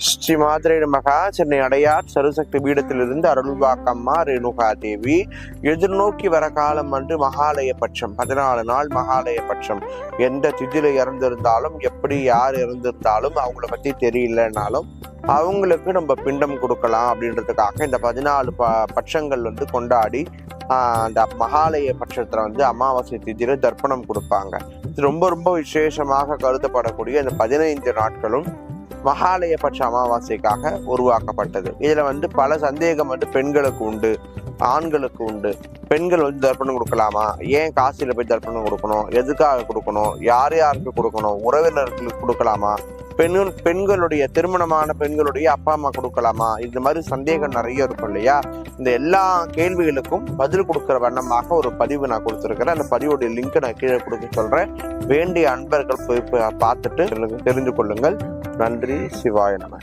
ஸ்ரீ மாதிரை மகா சென்னை அடையார் சருசக்தி பீடத்திலிருந்து அருள்வாக்கம்மா ரேணுகா தேவி எதிர்நோக்கி வர காலம் வந்து மகாலய பட்சம் பதினாலு நாள் மகாலய பட்சம் எந்த திதியில இறந்திருந்தாலும் எப்படி யார் இறந்திருந்தாலும் அவங்கள பத்தி தெரியலனாலும் அவங்களுக்கு நம்ம பிண்டம் கொடுக்கலாம் அப்படின்றதுக்காக இந்த பதினாலு ப பட்சங்கள் வந்து கொண்டாடி அந்த மகாலய பட்சத்தில் வந்து அமாவாசை திதியில தர்ப்பணம் கொடுப்பாங்க. இது ரொம்ப ரொம்ப விசேஷமாக கருதப்படக்கூடிய இந்த பதினைந்து நாட்களும் மகாலய பட்ச அமாவாசைக்காக உருவாக்கப்பட்டது. இதுல வந்து பல சந்தேகம் வந்து பெண்களுக்கு உண்டு ஆண்களுக்கு உண்டு. பெண்கள் வந்து தர்ப்பணம் கொடுக்கலாமா? ஏன் காசியில் போய் தர்ப்பணம் கொடுக்கணும்? எதுக்காக கொடுக்கணும்? யார் யாருக்கு கொடுக்கணும்? உறவினர்களுக்கு கொடுக்கலாமா? பெண்கள் பெண்களுடைய திருமணமான பெண்களுடைய அப்பா அம்மா கொடுக்கலாமா? இந்த மாதிரி சந்தேகம் நிறைய இருக்கும் இல்லையா? இந்த எல்லா கேள்விகளுக்கும் பதில் கொடுக்குற வண்ணமாக ஒரு பதிவு நான் கொடுத்துருக்கிறேன். அந்த பதிவுடைய லிங்க் நான் கீழே கொடுக்க சொல்றேன். வேண்டிய அன்பர்கள் போய் பார்த்துட்டு தெரிந்து கொள்ளுங்கள். நன்றி. சிவாய நம.